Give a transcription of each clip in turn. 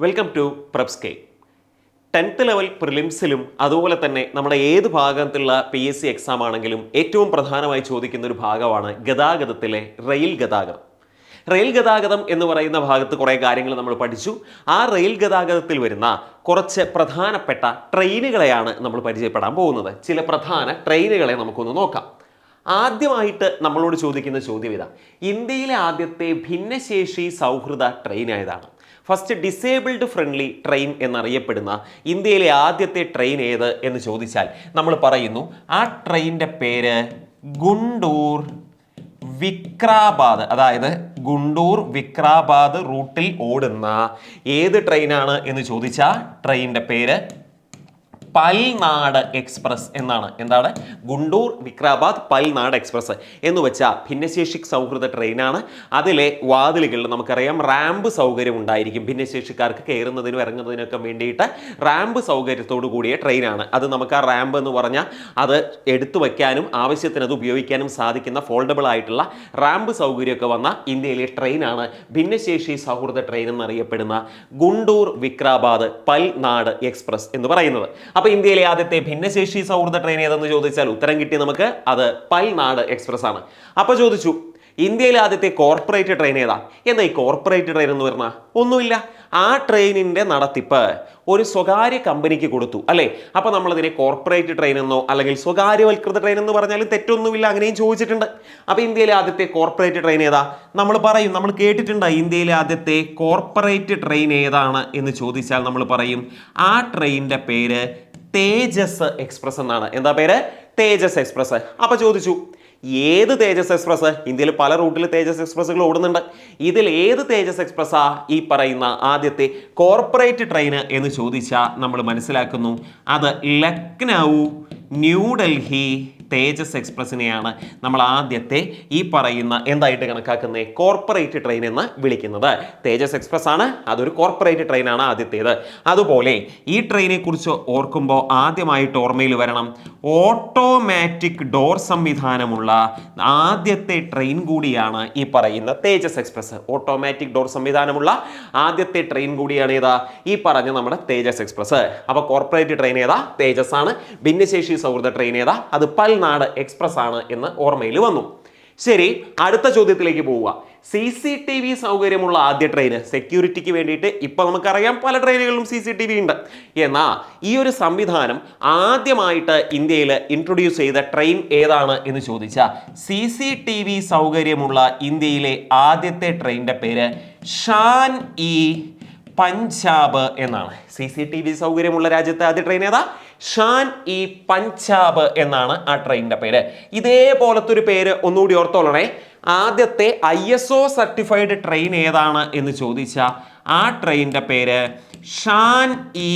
Welcome to പ്രബ്സ്കേ tenth level പ്രിലിംസിലും അതുപോലെ തന്നെ നമ്മുടെ ഏത് ഭാഗത്തുള്ള പി എസ് സി എക്സാം ആണെങ്കിലും ഏറ്റവും പ്രധാനമായി ചോദിക്കുന്ന ഒരു ഭാഗമാണ് ഗതാഗതത്തിലെ റെയിൽ ഗതാഗതം. റെയിൽ ഗതാഗതം എന്ന് പറയുന്ന ഭാഗത്ത് കുറേ കാര്യങ്ങൾ നമ്മൾ പഠിച്ചു. ആ റെയിൽ ഗതാഗതത്തിൽ വരുന്ന കുറച്ച് പ്രധാനപ്പെട്ട ട്രെയിനുകളെയാണ് നമ്മൾ പരിചയപ്പെടാൻ പോകുന്നത്. ചില പ്രധാന ട്രെയിനുകളെ നമുക്കൊന്ന് നോക്കാം. ആദ്യമായിട്ട് നമ്മളോട് ചോദിക്കുന്ന ചോദ്യം ഇതാ. ഇന്ത്യയിലെ ആദ്യത്തെ ഭിന്നശേഷി സൗഹൃദ train first disabled friendly train എന്നറിയപ്പെടുന്ന ഇന്ത്യയിലെ ആദ്യത്തെ ട്രെയിൻ ഏത് എന്ന് ചോദിച്ചാൽ നമ്മൾ പറയുന്നു ആ ട്രെയിനിന്റെ പേര് ഗുണ്ടൂർ വിക്രാബാദ്. അതായത് ഗുണ്ടൂർ വിക്രാബാദ് റൂട്ടിൽ ഓടുന്ന ഏത് ട്രെയിനാണ് എന്ന് ചോദിച്ചാൽ ട്രെയിനിന്റെ പേര് പൽനാട് എക്സ്പ്രസ് എന്നാണ്. എന്താണ്? ഗുണ്ടൂർ വിക്രാബാദ് പൽനാട് എക്സ്പ്രസ് എന്ന് വെച്ചാൽ ഭിന്നശേഷി സൗഹൃദ ട്രെയിനാണ്. അതിലെ വാതിലുകളിൽ നമുക്കറിയാം റാമ്പ് സൗകര്യം ഉണ്ടായിരിക്കും. ഭിന്നശേഷിക്കാർക്ക് കയറുന്നതിനും ഇറങ്ങുന്നതിനൊക്കെ വേണ്ടിയിട്ട് റാമ്പ് സൗകര്യത്തോടു കൂടിയ ട്രെയിനാണ്. അത് നമുക്ക് ആ റാമ്പ് എന്ന് പറഞ്ഞാൽ അത് എടുത്തു വയ്ക്കാനും ആവശ്യത്തിന് അത് ഉപയോഗിക്കാനും സാധിക്കുന്ന ഫോൾഡബിൾ ആയിട്ടുള്ള റാമ്പ് സൗകര്യമൊക്കെ വന്ന ഇന്ത്യയിലെ ട്രെയിനാണ്. ഭിന്നശേഷി സൗഹൃദ ട്രെയിൻ എന്നറിയപ്പെടുന്ന ഗുണ്ടൂർ വിക്രാബാദ് പൽനാട് എക്സ്പ്രസ് എന്ന് പറയുന്നത്. അപ്പോൾ ഇന്ത്യയിലെ ആദ്യത്തെ ഭിന്നശേഷി സൗഹൃദ ട്രെയിൻ ഏതെന്ന് ചോദിച്ചാൽ ഉത്തരം കിട്ടി നമുക്ക് അത് പൽനാട് എക്സ്പ്രസ് ആണ്. അപ്പോൾ ചോദിച്ചു ഇന്ത്യയിലെ ആദ്യത്തെ കോർപ്പറേറ്റ് ട്രെയിൻ ഏതാ? എന്താ ഈ കോർപ്പറേറ്റ് ട്രെയിൻ എന്ന് പറഞ്ഞാൽ ഒന്നുമില്ല. ആ ട്രെയിനിന്റെ നടത്തിപ്പ് ഒരു സ്വകാര്യ കമ്പനിക്ക് കൊടുത്തു അല്ലേ? അപ്പോൾ നമ്മളതിനെ കോർപ്പറേറ്റ് ട്രെയിൻ എന്നോ അല്ലെങ്കിൽ സ്വകാര്യവൽകൃത ട്രെയിൻ എന്ന് പറഞ്ഞാലും തെറ്റൊന്നുമില്ല അങ്ങനെയും ചോദിച്ചിട്ടുണ്ട്. അപ്പോൾ ഇന്ത്യയിലെ ആദ്യത്തെ കോർപ്പറേറ്റ് ട്രെയിൻ ഏതാ? നമ്മൾ പറയും നമ്മൾ കേട്ടിട്ടുണ്ട്? ഇന്ത്യയിലെ ആദ്യത്തെ കോർപ്പറേറ്റ് ട്രെയിൻ ഏതാണ് എന്ന് ചോദിച്ചാൽ നമ്മൾ പറയും ആ ട്രെയിനിന്റെ പേര് തേജസ് എക്സ്പ്രസ് എന്നാണ്. എന്താ പേര്? തേജസ് എക്സ്പ്രസ്. അപ്പോൾ ചോദിച്ചു ഏത് തേജസ് എക്സ്പ്രസ്? ഇന്ത്യയിൽ പല റൂട്ടിൽ തേജസ് എക്സ്പ്രസ്സുകൾ ഓടുന്നുണ്ട്. ഇതിൽ ഏത് തേജസ് എക്സ്പ്രസ്സാ ഈ പറയുന്ന ആദ്യത്തെ കോർപ്പറേറ്റ് ട്രെയിൻ എന്ന് ചോദിച്ചാൽ നമ്മൾ മനസ്സിലാക്കുന്നു. അത് ലക്നൗ ന്യൂഡൽഹി തേജസ് എക്സ്പ്രസിനെയാണ് നമ്മൾ ആദ്യത്തെ ഈ പറയുന്ന എന്തായിട്ട് കണക്കാക്കുന്നത് കോർപ്പറേറ്റ് ട്രെയിൻ എന്ന് വിളിക്കുന്നത്. തേജസ് എക്സ്പ്രസ് ആണ് അതൊരു കോർപ്പറേറ്റ് ട്രെയിനാണ് ആദ്യത്തേത്. അതുപോലെ ഈ ട്രെയിനെ കുറിച്ച് ഓർക്കുമ്പോൾ ആദ്യമായിട്ട് ഓർമ്മയിൽ വരണം. ഓട്ടോമാറ്റിക് ഡോർ സംവിധാനമുള്ള ആദ്യത്തെ ട്രെയിൻ കൂടിയാണ് ഈ പറയുന്ന തേജസ് എക്സ്പ്രസ്. ഓട്ടോമാറ്റിക് ഡോർ സംവിധാനമുള്ള ആദ്യത്തെ ട്രെയിൻ കൂടിയാണ് ഏതാ? ഈ പറഞ്ഞ നമ്മുടെ തേജസ് എക്സ്പ്രസ്. അപ്പോൾ കോർപ്പറേറ്റ് ട്രെയിൻ ഏതാ? തേജസ് ആണ്. ഭിന്നശേഷി സൗഹൃദ ട്രെയിൻ ഏതാ? അത് പൽനാട് എക്സ്പ്രസ് ആണ് എന്ന് ഓർമ്മയിൽ വന്നു. ശരി അടുത്ത ചോദ്യത്തിലേക്ക് പോവുക. സി സി ടി വി സൗകര്യമുള്ള ആദ്യ ട്രെയിന് സെക്യൂരിറ്റിക്ക് വേണ്ടിയിട്ട് ഇപ്പൊ നമുക്കറിയാം പല ട്രെയിനുകളിലും സി സി ടി വി ഉണ്ട്. എന്നാൽ ഈ ഒരു സംവിധാനം ആദ്യമായിട്ട് ഇന്ത്യയിൽ ഇൻട്രൊഡ്യൂസ് ചെയ്ത ട്രെയിൻ ഏതാണ് എന്ന് ചോദിച്ചാൽ സി സി ടി വി സൗകര്യമുള്ള ഇന്ത്യയിലെ ആദ്യത്തെ ട്രെയിനിന്റെ പേര് ഷാൻ ഇ പഞ്ചാബ് എന്നാണ്. സി സി ടി വി സൗകര്യമുള്ള രാജ്യത്തെ ആദ്യ ട്രെയിൻ ഏതാ? ഷാൻ ഇ പഞ്ചാബ് എന്നാണ് ആ ട്രെയിനിന്റെ പേര്. ഇതേപോലത്തെ ഒരു പേര് ഒന്നുകൂടി ഓർത്തോളണേ. ആദ്യത്തെ I S O certified train ഏതാണ് എന്ന് ചോദിച്ചാൽ ആ ട്രെയിനിന്റെ പേര് ഷാൻ ഇ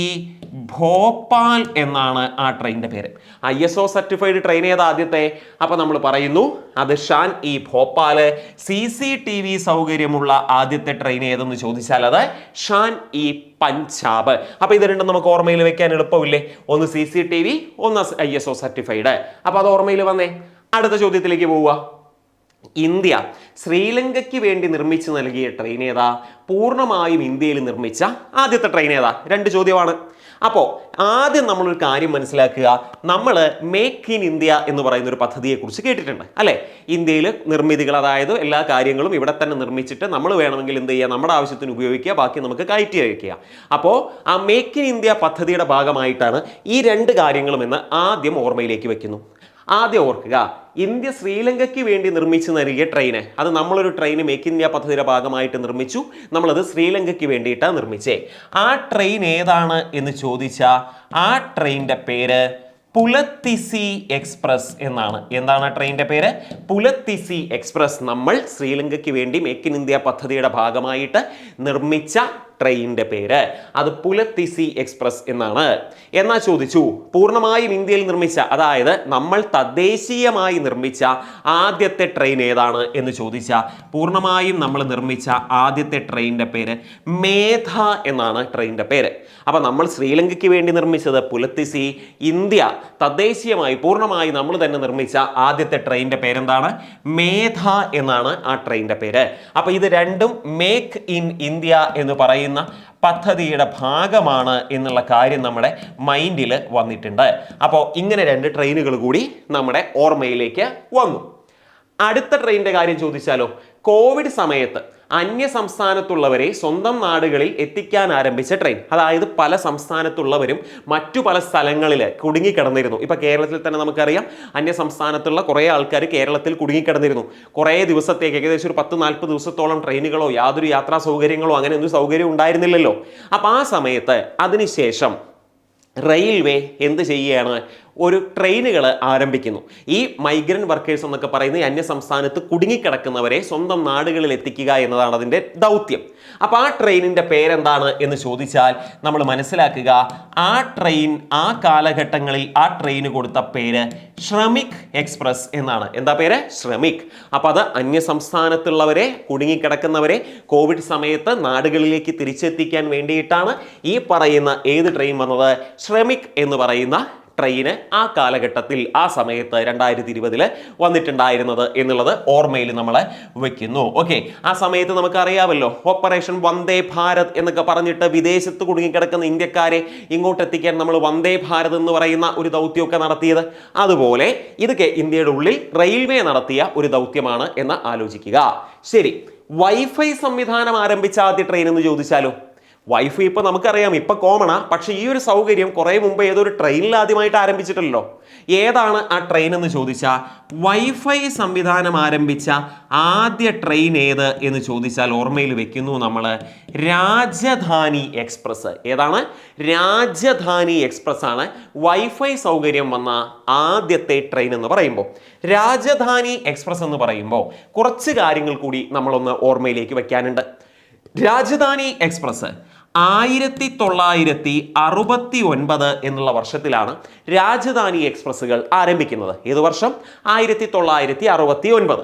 ഭോപ്പാൽ എന്നാണ് ആ ട്രെയിനിന്റെ പേര്. I S O certified train ഏതാ ആദ്യത്തെ? അപ്പോൾ നമ്മൾ പറയുന്നു അത് Shan e Bhopal. C C T V സൗകര്യമുള്ള ആദ്യത്തെ ട്രെയിൻ ഏതെന്ന് ചോദിച്ചാൽ അത് ഷാൻ ഇ പഞ്ചാബ്. അപ്പോൾ ഇത് രണ്ടും നമുക്ക് ഓർമ്മയിൽ വെക്കാൻ എളുപ്പമില്ലേ? ഒന്ന് സി സി ടി വി ഒന്ന് ഐ എസ് ഒ സർട്ടിഫൈഡ് അപ്പോൾ അത് ഓർമ്മയിൽ വന്നേ. അടുത്ത ചോദ്യത്തിലേക്ക് പോവുക. ഇന്ത്യ ശ്രീലങ്കയ്ക്ക് വേണ്ടി നിർമ്മിച്ചു നൽകിയ ട്രെയിൻ ഏതാ? പൂർണമായും ഇന്ത്യയിൽ നിർമ്മിച്ച ആദ്യത്തെ ട്രെയിൻ ഏതാ? രണ്ട് ചോദ്യമാണ്. അപ്പോൾ ആദ്യം നമ്മളൊരു കാര്യം മനസ്സിലാക്കുക. നമ്മൾ മേക്ക് ഇൻ ഇന്ത്യ എന്ന് പറയുന്ന ഒരു പദ്ധതിയെക്കുറിച്ച് കേട്ടിട്ടുണ്ട് അല്ലേ? ഇന്ത്യയിൽ നിർമ്മിതികൾ അതായത് എല്ലാ കാര്യങ്ങളും ഇവിടെ തന്നെ നിർമ്മിച്ചിട്ട് നമ്മൾ വേണമെങ്കിൽ എന്ത് ചെയ്യുക നമ്മുടെ ആവശ്യത്തിന് ഉപയോഗിക്കുക ബാക്കി നമുക്ക് കയറ്റി അയക്കുക. അപ്പോൾ ആ മേക്ക് ഇൻ ഇന്ത്യ പദ്ധതിയുടെ ഭാഗമായിട്ടാണ് ഈ രണ്ട് കാര്യങ്ങളും എന്ന് ആദ്യം ഓർമ്മയിലേക്ക് വെക്കുന്നു. ആദ്യം ഓർക്കുക ഇന്ത്യ ശ്രീലങ്കയ്ക്ക് വേണ്ടി നിർമ്മിച്ചു നൽകിയ ട്രെയിന് അത് നമ്മളൊരു ട്രെയിൻ മേക്ക് ഇന്ത്യ പദ്ധതിയുടെ ഭാഗമായിട്ട് നിർമ്മിച്ചു. നമ്മളത് ശ്രീലങ്കയ്ക്ക് വേണ്ടിയിട്ടാണ് നിർമ്മിച്ചേ. ആ ട്രെയിൻ ഏതാണ് എന്ന് ചോദിച്ചാൽ ആ ട്രെയിനിന്റെ പേര് പുലത്തിസി എക്സ്പ്രസ് എന്നാണ്. എന്താണ് ട്രെയിനിന്റെ പേര്? പുലത്തിസി എക്സ്പ്രസ്. നമ്മൾ ശ്രീലങ്കയ്ക്ക് വേണ്ടി മേക്ക് ഇൻ ഇന്ത്യ പദ്ധതിയുടെ ഭാഗമായിട്ട് നിർമ്മിച്ച ട്രെയിനിന്റെ പേര്. അത് പുലത്തിസി എക്സ്പ്രസ് എന്നാണ്. എന്നാൽ ചോദിച്ചു? പൂർണമായും ഇന്ത്യയിൽ നിർമ്മിച്ച അതായത് നമ്മൾ തദ്ദേശീയമായി നിർമ്മിച്ച ആദ്യത്തെ ട്രെയിൻ ഏതാണ് എന്ന് ചോദിച്ച പൂർണമായും നമ്മൾ നിർമ്മിച്ച ആദ്യത്തെ ട്രെയിനിന്റെ പേര് മേധ എന്നാണ് ട്രെയിനിന്റെ പേര്. അപ്പോൾ നമ്മൾ ശ്രീലങ്കയ്ക്ക് വേണ്ടി നിർമ്മിച്ചത് പുലത്തിസി ഇന്ത്യ തദ്ദേശീയമായി പൂർണമായി നമ്മൾ തന്നെ നിർമ്മിച്ച ആദ്യത്തെ ട്രെയിനിന്റെ പേരെന്താണ്? മേധ എന്നാണ് ആ ട്രെയിനിന്റെ പേര്. അപ്പോൾ ഇത് രണ്ടും മേക്ക് ഇൻ ഇന്ത്യ എന്ന് പറയുന്ന പറയുന്ന പദ്ധതിയുടെ ഭാഗമാണ് എന്നുള്ള കാര്യം നമ്മുടെ മൈൻഡിൽ വന്നിട്ടുണ്ട്. അപ്പോൾ ഇങ്ങനെ രണ്ട് ട്രെയിനുകൾ കൂടി നമ്മുടെ ഓർമ്മയിലേക്ക് വന്നു. അടുത്ത ട്രെയിനിന്റെ കാര്യം ചോദിച്ചാലോ? കോവിഡ് സമയത്ത് അന്യ സംസ്ഥാനത്തുള്ളവരെ സ്വന്തം നാടുകളിൽ എത്തിക്കാൻ ആരംഭിച്ച ട്രെയിൻ അതായത് പല സംസ്ഥാനത്തുള്ളവരും മറ്റു പല സ്ഥലങ്ങളിൽ കുടുങ്ങിക്കിടന്നിരുന്നു. ഇപ്പോൾ കേരളത്തിൽ തന്നെ നമുക്കറിയാം അന്യ സംസ്ഥാനത്തുള്ള കുറേ ആൾക്കാർ കേരളത്തിൽ കുടുങ്ങിക്കിടന്നിരുന്നു. കുറേ ദിവസത്തേക്ക് ഏകദേശം ഒരു പത്ത് നാൽപ്പത് ദിവസത്തോളം ട്രെയിനുകളോ യാതൊരു യാത്രാ സൗകര്യങ്ങളോ അങ്ങനെ ഒന്നും സൗകര്യം ഉണ്ടായിരുന്നില്ലല്ലോ. അപ്പോൾ ആ സമയത്ത് അതിനുശേഷം റെയിൽവേ എന്ത് ചെയ്യുകയാണ്? ഒരു ട്രെയിനുകൾ ആരംഭിക്കുന്നു. ഈ മൈഗ്രന്റ് വർക്കേഴ്സ് എന്നൊക്കെ പറയുന്ന അന്യ സംസ്ഥാനത്ത് കുടുങ്ങിക്കിടക്കുന്നവരെ സ്വന്തം നാടുകളിൽ എത്തിക്കുക എന്നതാണ് അതിന്റെ ദൗത്യം. അപ്പോൾ ആ ട്രെയിനിന്റെ പേരെന്താണ് എന്ന് ചോദിച്ചാൽ നമ്മൾ മനസ്സിലാക്കുക ആ ട്രെയിൻ ആ കാലഘട്ടങ്ങളിൽ ആ ട്രെയിന് കൊടുത്ത പേര് ശ്രമിക് എക്സ്പ്രസ് എന്നാണ്. എന്താ പേര്? ശ്രമിക്. അപ്പോൾ അത് അന്യ സംസ്ഥാനത്തുള്ളവരെ കുടുങ്ങിക്കിടക്കുന്നവരെ കോവിഡ് സമയത്ത് നാടുകളിലേക്ക് തിരിച്ചെത്തിക്കാൻ വേണ്ടിയിട്ടാണ് ഈ പറയുന്ന ഏത് ട്രെയിൻ വന്നത്? ശ്രമിക് എന്ന് പറയുന്ന ട്രെയിന് ആ കാലഘട്ടത്തിൽ ആ സമയത്ത് രണ്ടായിരത്തി ഇരുപതിൽ വന്നിട്ടുണ്ടായിരുന്നത് എന്നുള്ളത് ഓർമ്മയിൽ നമ്മൾ വെക്കുന്നു. ഓക്കെ ആ സമയത്ത് നമുക്കറിയാമല്ലോ ഓപ്പറേഷൻ വന്ദേ ഭാരത് എന്നൊക്കെ പറഞ്ഞിട്ട് വിദേശത്ത് കുടുങ്ങിക്കിടക്കുന്ന ഇന്ത്യക്കാരെ ഇങ്ങോട്ട് എത്തിക്കാൻ നമ്മൾ വന്ദേ ഭാരത് എന്ന് പറയുന്ന ഒരു ദൗത്യമൊക്കെ നടത്തിയത്. അതുപോലെ ഇതൊക്കെ ഇന്ത്യയുടെ ഉള്ളിൽ റെയിൽവേ നടത്തിയ ഒരു ദൗത്യമാണ് എന്ന് ആലോചിക്കുക. ശരി വൈഫൈ സംവിധാനം ആരംഭിച്ച ആദ്യ ട്രെയിൻ എന്ന് ചോദിച്ചാലോ? വൈഫൈ ഇപ്പോൾ നമുക്കറിയാം. ഇപ്പോൾ കോമണാ പക്ഷേ ഈ ഒരു സൗകര്യം കുറേ മുമ്പ് ഏതൊരു ട്രെയിനിൽ ആദ്യമായിട്ട് ആരംഭിച്ചിട്ടല്ലോ. ഏതാണ് ആ ട്രെയിൻ എന്ന് ചോദിച്ചാൽ വൈഫൈ സംവിധാനം ആരംഭിച്ച ആദ്യ ട്രെയിൻ ഏത് എന്ന് ചോദിച്ചാൽ ഓർമ്മയിൽ വെക്കുന്നു നമ്മൾ രാജധാനി എക്സ്പ്രസ്. ഏതാണ്? രാജധാനി എക്സ്പ്രസ് ആണ് വൈഫൈ സൗകര്യം വന്ന ആദ്യത്തെ ട്രെയിൻ എന്ന് പറയുമ്പോൾ. രാജധാനി എക്സ്പ്രസ് എന്ന് പറയുമ്പോൾ കുറച്ച് കാര്യങ്ങൾ കൂടി നമ്മളൊന്ന് ഓർമ്മയിലേക്ക് വെക്കാനുണ്ട്. രാജധാനി എക്സ്പ്രസ്. ആയിരത്തി തൊള്ളായിരത്തി അറുപത്തി ഒൻപത് എന്നുള്ള വർഷത്തിലാണ് രാജധാനി എക്സ്പ്രസ്സുകൾ ആരംഭിക്കുന്നത്. ഏത് വർഷം? ആയിരത്തി തൊള്ളായിരത്തി അറുപത്തി ഒൻപത്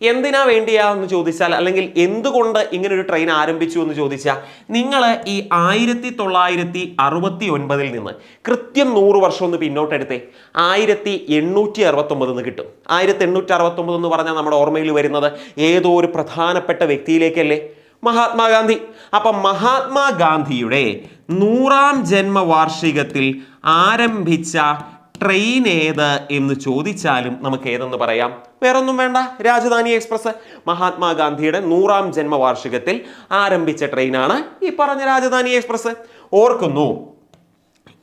എന്തിനാ വേണ്ടിയാന്ന് ചോദിച്ചാൽ അല്ലെങ്കിൽ എന്തുകൊണ്ട് ഇങ്ങനെ ഒരു ട്രെയിൻ ആരംഭിച്ചു എന്ന് ചോദിച്ചാൽ നിങ്ങൾ ഈ ആയിരത്തി തൊള്ളായിരത്തി അറുപത്തി ഒൻപതിൽ നിന്ന് കൃത്യം നൂറ് വർഷം ഒന്ന് പിന്നോട്ടെടുത്തേ. ആയിരത്തി എണ്ണൂറ്റി അറുപത്തൊമ്പത് എന്ന് കിട്ടും. ആയിരത്തി എണ്ണൂറ്റി അറുപത്തൊമ്പത് എന്ന് പറഞ്ഞാൽ നമ്മുടെ ഓർമ്മയിൽ വരുന്നത് ഏതോ ഒരു പ്രധാനപ്പെട്ട വ്യക്തിയിലേക്കല്ലേ? മഹാത്മാഗാന്ധി. അപ്പം മഹാത്മാഗാന്ധിയുടെ നൂറാം ജന്മവാർഷികത്തിൽ ആരംഭിച്ച ട്രെയിൻ ഏത് എന്ന് ചോദിച്ചാലും നമുക്ക് ഏതെന്ന് പറയാം? വേറൊന്നും വേണ്ട. രാജധാനി എക്സ്പ്രസ്. മഹാത്മാഗാന്ധിയുടെ നൂറാം ജന്മവാർഷികത്തിൽ ആരംഭിച്ച ട്രെയിനാണ് ഈ പറഞ്ഞ രാജധാനി എക്സ്പ്രസ്. ഓർക്കുന്നു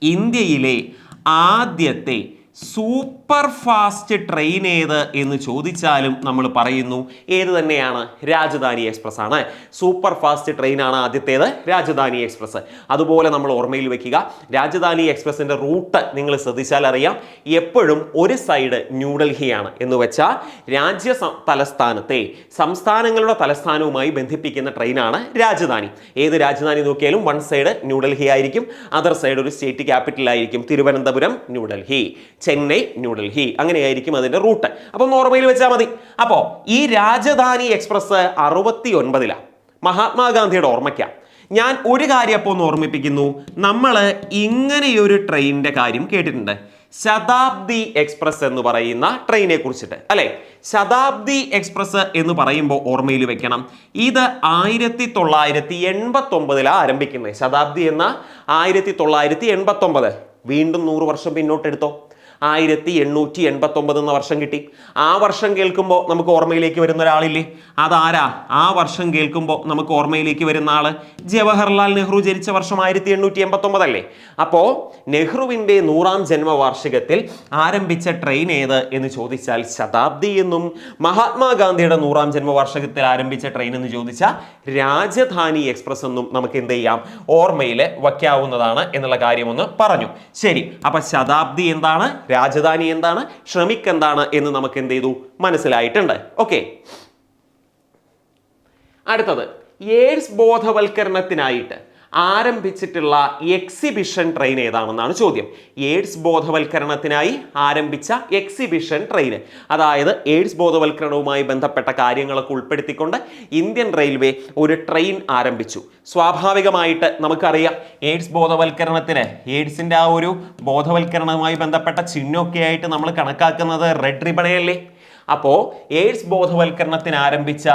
ഇന്ത്യയിലെ ആദ്യത്തെ സൂപ്പർ ഫാസ്റ്റ് ട്രെയിൻ ഏത് എന്ന് ചോദിച്ചാലും നമ്മൾ പറയുന്നു ഏത് തന്നെയാണ് രാജധാനി എക്സ്പ്രസ് ആണ്. സൂപ്പർ ഫാസ്റ്റ് ട്രെയിൻ ആണ് ആദ്യത്തേത് രാജധാനി എക്സ്പ്രസ്. അതുപോലെ നമ്മൾ ഓർമ്മയിൽ വെക്കുക രാജധാനി എക്സ്പ്രസിന്റെ റൂട്ട് നിങ്ങൾ ശ്രദ്ധിച്ചാൽ അറിയാം. എപ്പോഴും ഒരു സൈഡ് ന്യൂഡൽഹിയാണ് എന്ന് വെച്ചാൽ രാജ്യ തലസ്ഥാനത്തെ സംസ്ഥാനങ്ങളുടെ തലസ്ഥാനവുമായി ബന്ധിപ്പിക്കുന്ന ട്രെയിനാണ് രാജധാനി. ഏത് രാജധാനി നോക്കിയാലും വൺ സൈഡ് ന്യൂഡൽഹി ആയിരിക്കും അതർ സൈഡ് ഒരു സ്റ്റേറ്റ് ക്യാപിറ്റൽ ആയിരിക്കും തിരുവനന്തപുരം ന്യൂഡൽഹി ചെന്നൈ ന്യൂഡൽഹി അങ്ങനെയായിരിക്കും അതിന്റെ റൂട്ട്. അപ്പം ഓർമ്മയിൽ വെച്ചാൽ മതി. അപ്പോൾ ഈ രാജധാനി എക്സ്പ്രസ് അറുപത്തി ഒൻപതിലാണ് മഹാത്മാഗാന്ധിയുടെ ഓർമ്മയ്ക്കാണ് ഞാൻ ഒരു കാര്യം അപ്പോൾ ഒന്ന് ഓർമ്മിപ്പിക്കുന്നു. നമ്മൾ ഇങ്ങനെയൊരു ട്രെയിനിന്റെ കാര്യം കേട്ടിട്ടുണ്ട്. ശതാബ്ദി എക്സ്പ്രസ് എന്ന് പറയുന്ന ട്രെയിനെ കുറിച്ചിട്ട് അല്ലെ? ശതാബ്ദി എക്സ്പ്രസ് എന്ന് പറയുമ്പോൾ ഓർമ്മയിൽ വെക്കണം. ഇത് ആയിരത്തി തൊള്ളായിരത്തി എൺപത്തി ഒമ്പതിലാണ് ആരംഭിക്കുന്നത്. ശതാബ്ദി എന്ന ആയിരത്തി തൊള്ളായിരത്തി എൺപത്തി ഒമ്പത് വീണ്ടും നൂറ് വർഷം പിന്നോട്ടെടുത്തോ? ആയിരത്തി എണ്ണൂറ്റി എൺപത്തി ഒമ്പത് എന്ന വർഷം കിട്ടി. ആ വർഷം കേൾക്കുമ്പോൾ നമുക്ക് ഓർമ്മയിലേക്ക് വരുന്ന ഒരാളില്ലേ? അതാരാ? ആ വർഷം കേൾക്കുമ്പോൾ നമുക്ക് ഓർമ്മയിലേക്ക് വരുന്ന ആൾ ജവഹർലാൽ നെഹ്റു ജനിച്ച വർഷം ആയിരത്തി എണ്ണൂറ്റി എൺപത്തി ഒമ്പതല്ലേ അപ്പോൾ നെഹ്റുവിന്റെ നൂറാം ജന്മവാർഷികത്തിൽ ആരംഭിച്ച ട്രെയിൻ ഏത് എന്ന് ചോദിച്ചാൽ ശതാബ്ദി എന്നും മഹാത്മാഗാന്ധിയുടെ നൂറാം ജന്മവാർഷികത്തിൽ ആരംഭിച്ച ട്രെയിൻ എന്ന് ചോദിച്ചാൽ രാജധാനി എക്സ്പ്രസ് എന്നും നമുക്ക് എന്ത് ചെയ്യാം? ഓർമ്മയിൽ വയ്ക്കാവുന്നതാണ് എന്നുള്ള കാര്യം ഒന്ന് പറഞ്ഞു. ശരി അപ്പൊ ശതാബ്ദി എന്താണ്? രാജധാനി എന്താണ്? ശ്രമിക് എന്താണ് എന്ന് നമുക്ക് എന്ത് ചെയ്തു? മനസ്സിലായിട്ടുണ്ട്. ഓക്കെ. അടുത്തത് എയ്ഡ്സ് ബോധവൽക്കരണത്തിനായിട്ട് ആരംഭിച്ചിട്ടുള്ള എക്സിബിഷൻ ട്രെയിൻ ഏതാണെന്നാണ് ചോദ്യം. എയ്ഡ്സ് ബോധവൽക്കരണത്തിനായി ആരംഭിച്ച എക്സിബിഷൻ ട്രെയിൻ അതായത് എയ്ഡ്സ് ബോധവൽക്കരണവുമായി ബന്ധപ്പെട്ട കാര്യങ്ങളൊക്കെ ഉൾപ്പെടുത്തിക്കൊണ്ട് ഇന്ത്യൻ റെയിൽവേ ഒരു ട്രെയിൻ ആരംഭിച്ചു. സ്വാഭാവികമായിട്ട് നമുക്കറിയാം എയ്ഡ്സ് ബോധവൽക്കരണത്തിന് എയ്ഡ്സിന്റെ ആ ഒരു ബോധവൽക്കരണവുമായി ബന്ധപ്പെട്ട ചിഹ്നമൊക്കെ ആയിട്ട് നമ്മൾ കണക്കാക്കുന്നത് റെഡ് റിബണയല്ലേ അപ്പോൾ എയ്ഡ്സ് ബോധവൽക്കരണത്തിന് ആരംഭിച്ച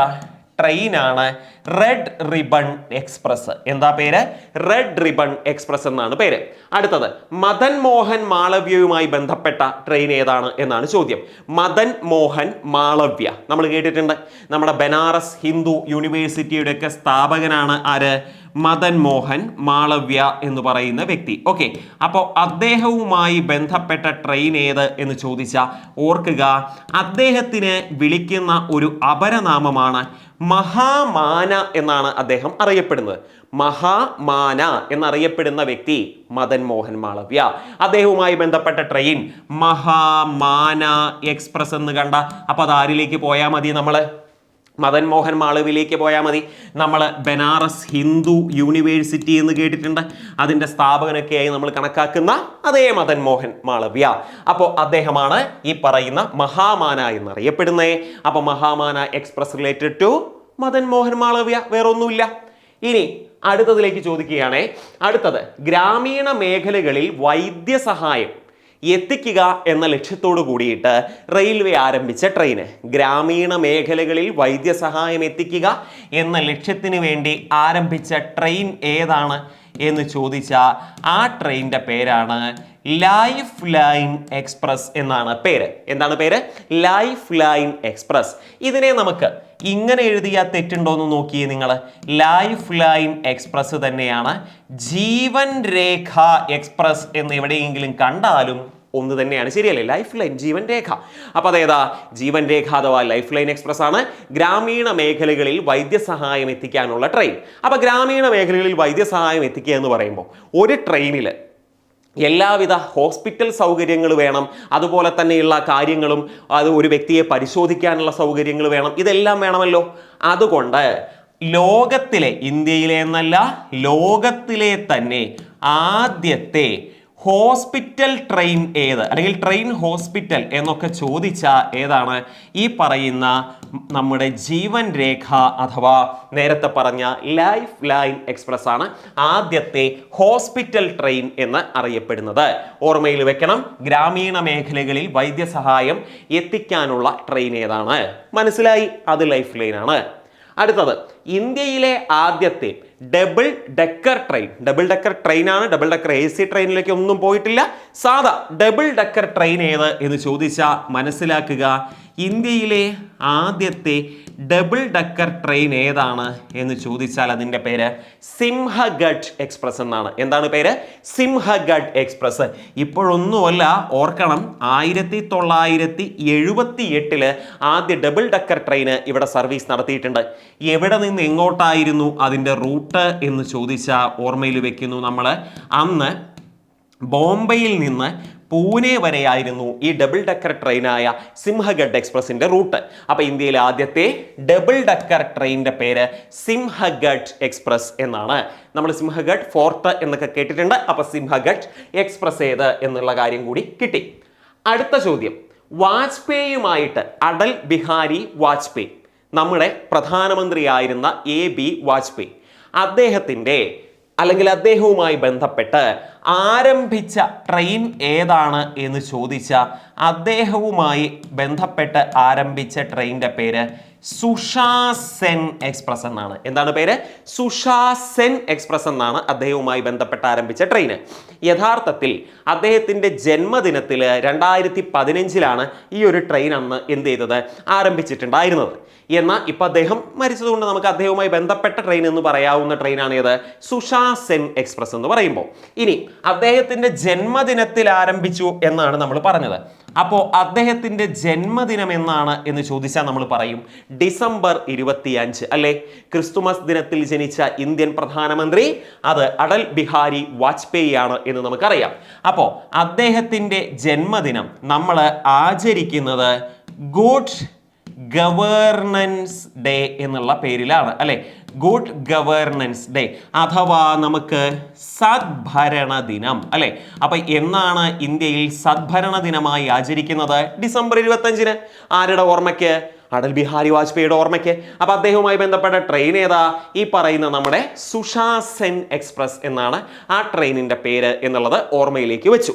ട്രെയിനാണ് റെഡ് റിബൺ എക്സ്പ്രസ്. എന്താ പേര്? റെഡ് റിബൺ എക്സ്പ്രസ് എന്നാണ് പേര്. അടുത്തത് മദൻ മോഹൻ മാളവ്യയുമായി ബന്ധപ്പെട്ട ട്രെയിൻ ഏതാണ് എന്നാണ് ചോദ്യം. മദൻ മോഹൻ മാളവ്യ. നമ്മൾ കേട്ടിട്ടുണ്ട്. നമ്മുടെ ബനാറസ് ഹിന്ദു യൂണിവേഴ്സിറ്റിയുടെ ഒക്കെ സ്ഥാപകനാണ് ആര്? മദൻ മോഹൻ മാളവ്യ എന്ന് പറയുന്ന വ്യക്തി. ഓക്കെ അപ്പോൾ അദ്ദേഹവുമായി ബന്ധപ്പെട്ട ട്രെയിൻ ഏത് എന്ന് ചോദിച്ച ഓർക്കുക അദ്ദേഹത്തിന് വിളിക്കുന്ന ഒരു അപരനാമമാണ് മഹാമാന എന്നാണ് അദ്ദേഹം അറിയപ്പെടുന്നത്. മഹാമാന എന്നറിയപ്പെടുന്ന വ്യക്തി മദൻ മോഹൻ മാളവ്യ. അദ്ദേഹവുമായി ബന്ധപ്പെട്ട ട്രെയിൻ മഹാമാന എക്സ്പ്രസ് എന്ന് കണ്ട അപ്പോൾ അത് ആരിലേക്ക് പോയാൽ മതി നമ്മൾ മദൻ മോഹൻ മാളവിലേക്ക് പോയാൽ മതി. നമ്മൾ ബനാറസ് ഹിന്ദു യൂണിവേഴ്സിറ്റി എന്ന് കേട്ടിട്ടുണ്ട്. അതിന്റെ സ്ഥാപകനൊക്കെയായി നമ്മൾ കണക്കാക്കുന്ന അതേ മദൻ മോഹൻ മാളവ്യ. അപ്പോൾ അദ്ദേഹമാണ് ഈ പറയുന്ന മഹാമാന എന്നറിയപ്പെടുന്നത് അപ്പോൾ Mahamana express related to Madan Mohan Malaviya. വേറൊന്നുമില്ല. ഇനി അടുത്തതിലേക്ക് ചോദിക്കുകയാണേ. അടുത്തത് ഗ്രാമീണ മേഖലകളിൽ വൈദ്യസഹായം എത്തിക്കുക എന്ന ലക്ഷ്യത്തോടു കൂടിയിട്ട് റെയിൽവേ ആരംഭിച്ച ട്രെയിന് ഗ്രാമീണ മേഖലകളിൽ വൈദ്യസഹായം എത്തിക്കുക എന്ന ലക്ഷ്യത്തിന് വേണ്ടി ആരംഭിച്ച ട്രെയിൻ ഏതാണ് എന്ന് ചോദിച്ച ആ ട്രെയിനിന്റെ പേരാണ് ലൈഫ് ലൈൻ എക്സ്പ്രസ് എന്നാണ് പേര്. എന്താണ് പേര്? Life line express. ഇതിനെ നമുക്ക് ഇങ്ങനെ എഴുതിയ തെറ്റുണ്ടോ എന്ന് നോക്കിയേ നിങ്ങൾ ലൈഫ് ലൈൻ എക്സ്പ്രസ് തന്നെയാണ് ജീവൻ രേഖ എക്സ്പ്രസ് എന്ന് എവിടെയെങ്കിലും കണ്ടാലും ഒന്ന് തന്നെയാണ്. ശരിയല്ലേ? Life line Jeevan Rekha. അപ്പോൾ അതേതാ? ജീവൻ രേഖ അഥവാ ലൈഫ് ലൈൻ എക്സ്പ്രസ് ആണ്. ഗ്രാമീണ മേഖലകളിൽ വൈദ്യസഹായം എത്തിക്കാനുള്ള ട്രെയിൻ അപ്പോൾ ഗ്രാമീണ മേഖലകളിൽ വൈദ്യസഹായം എത്തിക്കുക എന്ന് പറയുമ്പോൾ ഒരു ട്രെയിനിൽ എല്ലാവിധ ഹോസ്പിറ്റൽ സൗകര്യങ്ങൾ വേണം. അതുപോലെ തന്നെയുള്ള കാര്യങ്ങളും അത് ഒരു വ്യക്തിയെ പരിശോധിക്കാനുള്ള സൗകര്യങ്ങൾ വേണം. ഇതെല്ലാം വേണമല്ലോ. അതുകൊണ്ട് ലോകത്തിലെ ഇന്ത്യയിലെ എന്നല്ല ലോകത്തിലെ തന്നെ ആദ്യത്തെ ഹോസ്പിറ്റൽ ട്രെയിൻ ഏത്? അല്ലെങ്കിൽ ട്രെയിൻ ഹോസ്പിറ്റൽ എന്നൊക്കെ ചോദിച്ചാൽ ഏതാണ്? ഈ പറയുന്ന നമ്മുടെ ജീവൻ രേഖ അഥവാ നേരത്തെ പറഞ്ഞ ലൈഫ് ലൈൻ എക്സ്പ്രസ് ആണ് ആദ്യത്തെ ഹോസ്പിറ്റൽ ട്രെയിൻ എന്ന് അറിയപ്പെടുന്നത്. ഓർമ്മയിൽ വെക്കണം ഗ്രാമീണ മേഖലകളിൽ വൈദ്യസഹായം എത്തിക്കാനുള്ള ട്രെയിൻ ഏതാണ്? മനസ്സിലായി? അത് ലൈഫ് ലൈൻ ആണ് അടുത്തത് ഇന്ത്യയിലെ ആദ്യത്തെ double decker train double decker train ആണ്. ഡബിൾ ഡെക്കർ എ സി ട്രെയിനിലേക്ക് ഒന്നും പോയിട്ടില്ല. സാധാ ഡബിൾ ഡെക്കർ ട്രെയിൻ ഏത് എന്ന് ചോദിച്ചാൽ മനസ്സിലാക്കുക. ഇന്ത്യയിലെ ആദ്യത്തെ ഡബിൾ ഡക്കർ ട്രെയിൻ ഏതാണ് എന്ന് ചോദിച്ചാൽ അതിന്റെ പേര് സിംഹഗഡ് എക്സ്പ്രസ് എന്നാണ്. എന്താണ് പേര്? സിംഹഗഡ് എക്സ്പ്രസ്. ഇപ്പോഴൊന്നുമല്ല ഓർക്കണം ആയിരത്തി തൊള്ളായിരത്തി എഴുപത്തി എട്ടിൽ ആദ്യ ഡബിൾ ഡക്കർ ട്രെയിന് ഇവിടെ സർവീസ് നടത്തിയിട്ടുണ്ട്. എവിടെ നിന്ന് എങ്ങോട്ടായിരുന്നു അതിന്റെ റൂട്ട് എന്ന് ചോദിച്ചാൽ ഓർമ്മയിൽ വെക്കുന്നു നമ്മൾ അന്ന് ബോംബെയിൽ നിന്ന് പൂനെ വരെയായിരുന്നു ഈ ഡബിൾ ഡക്കർ ട്രെയിനായ സിംഹഗഡ് എക്സ്പ്രസിന്റെ റൂട്ട്. അപ്പോൾ ഇന്ത്യയിലെ ആദ്യത്തെ ഡബിൾ ഡക്കർ ട്രെയിനിന്റെ പേര് സിംഹഗഡ് എക്സ്പ്രസ് എന്നാണ്. നമ്മൾ സിംഹഗഡ് ഫോർട്ട് എന്നൊക്കെ കേട്ടിട്ടുണ്ട്. അപ്പോൾ സിംഹഗഡ് എക്സ്പ്രസ് ഏത് എന്നുള്ള കാര്യം കൂടി കിട്ടി. അടുത്ത ചോദ്യം. വാജ്പേയിയുമായിട്ട് അടൽ ബിഹാരി വാജ്പേയി. നമ്മുടെ പ്രധാനമന്ത്രിയായിരുന്ന എ ബി വാജ്പേയി. അദ്ദേഹത്തിന്റെ അല്ലെങ്കിൽ അദ്ദേഹവുമായി ബന്ധപ്പെട്ട് ആരംഭിച്ച ട്രെയിൻ ഏതാണ് എന്ന് ചോദിച്ച അദ്ദേഹവുമായി ബന്ധപ്പെട്ട് ആരംഭിച്ച ട്രെയിനിന്റെ പേര് സുഷാസെൻ എക്സ്പ്രസ് എന്നാണ്. എന്താണ് പേര്? സുഷാസെൻ എക്സ്പ്രസ് എന്നാണ് അദ്ദേഹവുമായി ബന്ധപ്പെട്ട് ആരംഭിച്ച ട്രെയിൻ യഥാർത്ഥത്തിൽ അദ്ദേഹത്തിന്റെ ജന്മദിനത്തിൽ രണ്ടായിരത്തി പതിനഞ്ചിലാണ് ഈ ഒരു ട്രെയിൻ അന്ന് എന്ത് ചെയ്തത്? ആരംഭിച്ചിട്ടുണ്ടായിരുന്നത്. എന്നാൽ ഇപ്പം അദ്ദേഹം മരിച്ചതുകൊണ്ട് നമുക്ക് അദ്ദേഹവുമായി ബന്ധപ്പെട്ട ട്രെയിൻ എന്ന് പറയാവുന്ന ട്രെയിനാണ് ഏത്? സുഷാസെൻ എക്സ്പ്രസ് എന്ന് പറയുമ്പോൾ. ഇനി അദ്ദേഹത്തിന്റെ ജന്മദിനത്തിൽ ആരംഭിച്ചു എന്നാണ് നമ്മൾ പറഞ്ഞത്. അപ്പോൾ അദ്ദേഹത്തിന്റെ ജന്മദിനം എന്നാണ് എന്ന് ചോദിച്ചാൽ നമ്മൾ പറയും. ഡിസംബർ ഇരുപത്തിയഞ്ച് അല്ലേ? ക്രിസ്തുമസ് ദിനത്തിൽ ജനിച്ച ഇന്ത്യൻ പ്രധാനമന്ത്രി അത് അടൽ ബിഹാരി വാജ്പേയി ആണ് എന്ന് നമുക്കറിയാം. അപ്പോൾ അദ്ദേഹത്തിന്റെ ജന്മദിനം നമ്മൾ ആചരിക്കുന്നത് ഗുഡ് ഗവേർണൻസ് ഡേ എന്നുള്ള പേരിലാണ് അല്ലെ? ഗുഡ് ഗവേർണൻസ് ഡേ അഥവാ നമുക്ക് സദ്ഭരണ ദിനം അല്ലെ? അപ്പൊ എന്നാണ് ഇന്ത്യയിൽ സദ്ഭരണ ദിനമായി ആചരിക്കുന്നത്? ഡിസംബർ ഇരുപത്തഞ്ചിന്. ആരുടെ ഓർമ്മയ്ക്ക്? അടൽ ബിഹാരി വാജ്പേയിയുടെ ഓർമ്മയ്ക്ക്. അപ്പൊ അദ്ദേഹവുമായി ബന്ധപ്പെട്ട ട്രെയിൻ ഏതാ? ഈ പറയുന്ന നമ്മുടെ സുഷാസൻ എക്സ്പ്രസ് എന്നാണ് ആ ട്രെയിനിന്റെ പേര് എന്നുള്ളത് ഓർമ്മയിലേക്ക് വെച്ചു.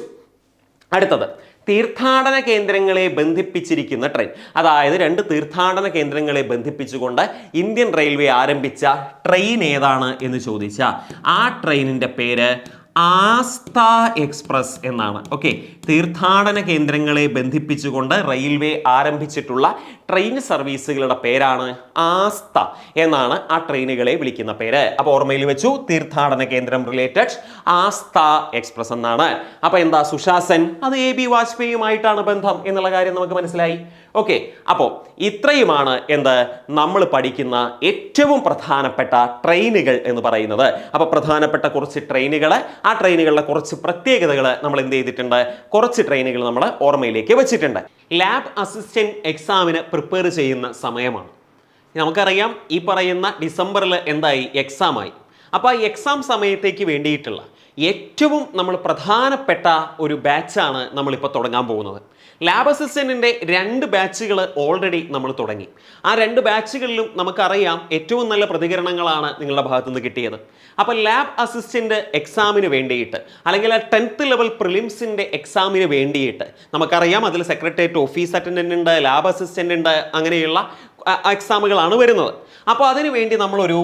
അടുത്തത്. തീർത്ഥാടന കേന്ദ്രങ്ങളെ ബന്ധിപ്പിച്ചിരിക്കുന്ന ട്രെയിൻ അതായത് രണ്ട് തീർത്ഥാടന കേന്ദ്രങ്ങളെ ബന്ധിപ്പിച്ചുകൊണ്ട് ഇന്ത്യൻ റെയിൽവേ ആരംഭിച്ച ട്രെയിൻ ഏതാണ് എന്ന് ചോദിച്ചാൽ ആ ട്രെയിനിന്റെ പേര് ആസ്ഥ എക്സ്പ്രസ് എന്നാണ്. ഓക്കെ തീർത്ഥാടന കേന്ദ്രങ്ങളെ ബന്ധിപ്പിച്ചുകൊണ്ട് റെയിൽവേ ആരംഭിച്ചിട്ടുള്ള ട്രെയിൻ സർവീസുകളുടെ പേരാണ് ആസ്ഥ എന്നാണ് ആ ട്രെയിനുകളെ വിളിക്കുന്ന പേര്. അപ്പോൾ ഓർമ്മയിൽ വെച്ചു തീർത്ഥാടന കേന്ദ്രം റിലേറ്റഡ് ആസ്ഥ എക്സ്പ്രസ് എന്നാണ്. അപ്പോൾ എന്താ സുശാസൻ? അത് എ ബി വാജ്പേയിയുമായിട്ടാണ് ബന്ധം എന്നുള്ള കാര്യം നമുക്ക് മനസ്സിലായി. ഓക്കെ അപ്പോൾ ഇത്രയുമാണ് എന്ത് നമ്മൾ പഠിക്കുന്ന ഏറ്റവും പ്രധാനപ്പെട്ട ട്രെയിനുകൾ എന്ന് പറയുന്നത്. അപ്പോൾ പ്രധാനപ്പെട്ട കുറച്ച് ട്രെയിനുകൾ ആ ട്രെയിനുകളിലെ കുറച്ച് പ്രത്യേകതകൾ നമ്മൾ എന്ത് ചെയ്തിട്ടുണ്ട്? കുറച്ച് ട്രെയിനുകൾ നമ്മൾ ഓർമ്മയിലേക്ക് വെച്ചിട്ടുണ്ട്. ലാബ് അസിസ്റ്റന്റ് എക്സാമിന് പ്രിപ്പയർ ചെയ്യുന്ന സമയമാണ്. നമുക്കറിയാം ഈ പറയുന്ന ഡിസംബറിൽ എന്തായി? എക്സാമായി. അപ്പോൾ ആ എക്സാം സമയത്തേക്ക് വേണ്ടിയിട്ടുള്ള ഏറ്റവും നമ്മൾ പ്രധാനപ്പെട്ട ഒരു ബാച്ചാണ് നമ്മളിപ്പോൾ തുടങ്ങാൻ പോകുന്നത്. ലാബ് അസിസ്റ്റന്റിന്റെ രണ്ട് ബാച്ചുകൾ ഓൾറെഡി നമ്മൾ തുടങ്ങി. ആ രണ്ട് ബാച്ചുകളിലും നമുക്കറിയാം ഏറ്റവും നല്ല പ്രതികരണങ്ങളാണ് നിങ്ങളുടെ ഭാഗത്തുനിന്ന് കിട്ടിയത്. അപ്പോൾ ലാബ് അസിസ്റ്റന്റ് എക്സാമിന് വേണ്ടിയിട്ട് അല്ലെങ്കിൽ ആ ടെൻത്ത് ലെവൽ പ്രിലിംസിന്റെ എക്സാമിന് വേണ്ടിയിട്ട് നമുക്കറിയാം അതിൽ സെക്രട്ടേറിയറ്റ് ഓഫീസ് അറ്റൻഡന്റ് ഉണ്ട് ലാബ് അസിസ്റ്റന്റ് ഉണ്ട് അങ്ങനെയുള്ള എക്സാമുകളാണ് വരുന്നത്. അപ്പോൾ അതിനുവേണ്ടി നമ്മളൊരു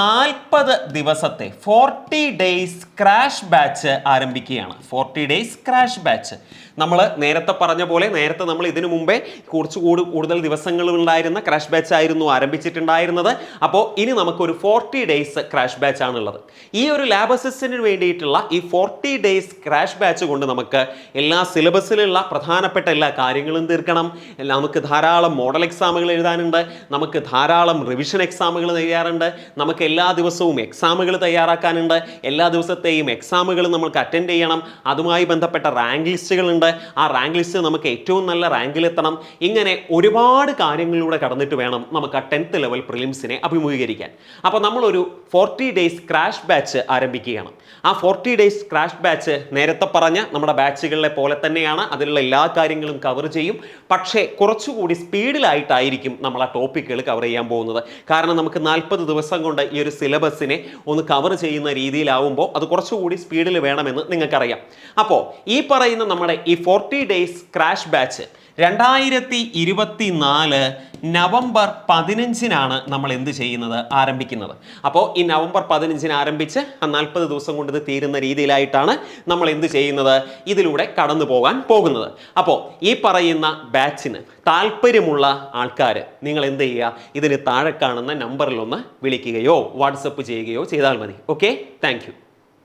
നാൽപ്പത് ദിവസത്തെ ഫോർട്ടി ഡേയ്സ് ക്രാഷ് ബാച്ച് ആരംഭിക്കുകയാണ്. ഫോർട്ടി ഡേയ്സ് ക്രാഷ് ബാച്ച് നമ്മൾ നേരത്തെ പറഞ്ഞ പോലെ നേരത്തെ നമ്മൾ ഇതിനു മുമ്പേ കുറച്ച് കൂടി കൂടുതൽ ദിവസങ്ങളുണ്ടായിരുന്ന ക്രാഷ് ബാച്ച് ആയിരുന്നു ആരംഭിച്ചിട്ടുണ്ടായിരുന്നത്. അപ്പോൾ ഇനി നമുക്കൊരു ഫോർട്ടി ഡേയ്സ് ക്രാഷ് ബാച്ച് ആണുള്ളത്. ഈ ഒരു ലാബ് അസിസ്റ്റന്റിന് വേണ്ടിയിട്ടുള്ള ഈ ഫോർട്ടി ഡേയ്സ് ക്രാഷ് ബാച്ച് കൊണ്ട് നമുക്ക് എല്ലാ സിലബസിലുള്ള പ്രധാനപ്പെട്ട എല്ലാ കാര്യങ്ങളും തീർക്കണം. നമുക്ക് ധാരാളം മോഡൽ എക്സാമുകൾ എഴുതാനുണ്ട്. നമുക്ക് ധാരാളം റിവിഷൻ എക്സാമുകൾ തയ്യാറുണ്ട്. നമുക്ക് എല്ലാ ദിവസവും എക്സാമുകൾ തയ്യാറാക്കാനുണ്ട്. എല്ലാ ദിവസത്തെയും എക്സാമുകൾ നമുക്ക് അറ്റൻഡ് ചെയ്യണം. അതുമായി ബന്ധപ്പെട്ട റാങ്ക് ലിസ്റ്റുകളുണ്ട് ആ റാങ്ക് ലിസ്റ്റ് നമുക്ക് ഏറ്റവും നല്ല റാങ്കിലെത്തണം ഇങ്ങനെ ഒരുപാട് കാര്യങ്ങളിലൂടെ കടന്നിട്ട് വേണം നമുക്ക് ആ ടെൻത്ത് ലെവൽ പ്രിലിംസിനെ അഭിമുഖീകരിക്കാൻ. അപ്പോൾ നമ്മളൊരു ഫോർട്ടി ഡേയ്സ് ക്രാഷ് ബാച്ച് ആരംഭിക്കുകയാണ്. ആ ഫോർട്ടി ഡേയ്സ് ക്രാഷ് ബാച്ച് നേരത്തെ പറഞ്ഞ നമ്മുടെ ബാച്ചുകളിലെ പോലെ തന്നെയാണ്. അതിലുള്ള എല്ലാ കാര്യങ്ങളും കവർ ചെയ്യും. പക്ഷേ കുറച്ചുകൂടി സ്പീഡിലായിട്ടായിരിക്കും നമ്മൾ ആ ടോപ്പിക്കുകൾ കവർ ചെയ്യാൻ പോകുന്നത്. കാരണം നമുക്ക് നാൽപ്പത് ദിവസം കൊണ്ട് ഈ ഒരു സിലബസിനെ ഒന്ന് കവർ ചെയ്യുന്ന രീതിയിലാവുമ്പോൾ അത് കുറച്ചുകൂടി സ്പീഡിൽ വേണമെന്ന് നിങ്ങൾക്കറിയാം. അപ്പോൾ ഈ പറയുന്ന നമ്മുടെ ഈ ഫോർട്ടി ഡേയ്സ് ക്രാഷ് ബാച്ച് രണ്ടായിരത്തി ഇരുപത്തി നാല് നവംബർ പതിനഞ്ചിനാണ് നമ്മൾ എന്ത് ചെയ്യുന്നത്? ആരംഭിക്കുന്നത്. അപ്പോൾ ഈ നവംബർ പതിനഞ്ചിന് ആരംഭിച്ച് നാൽപ്പത് ദിവസം കൊണ്ട് ഇത് തീരുന്ന രീതിയിലായിട്ടാണ് നമ്മൾ എന്ത് ചെയ്യുന്നത്? ഇതിലൂടെ കടന്നു പോകാൻ പോകുന്നത്. അപ്പോൾ ഈ പറയുന്ന ബാച്ചിന് താല്പര്യമുള്ള ആൾക്കാർ നിങ്ങൾ എന്ത് ചെയ്യുക? ഇതിന് താഴെ കാണുന്ന നമ്പറിലൊന്ന് വിളിക്കുകയോ വാട്സപ്പ് ചെയ്യുകയോ ചെയ്താൽ മതി. Okay thank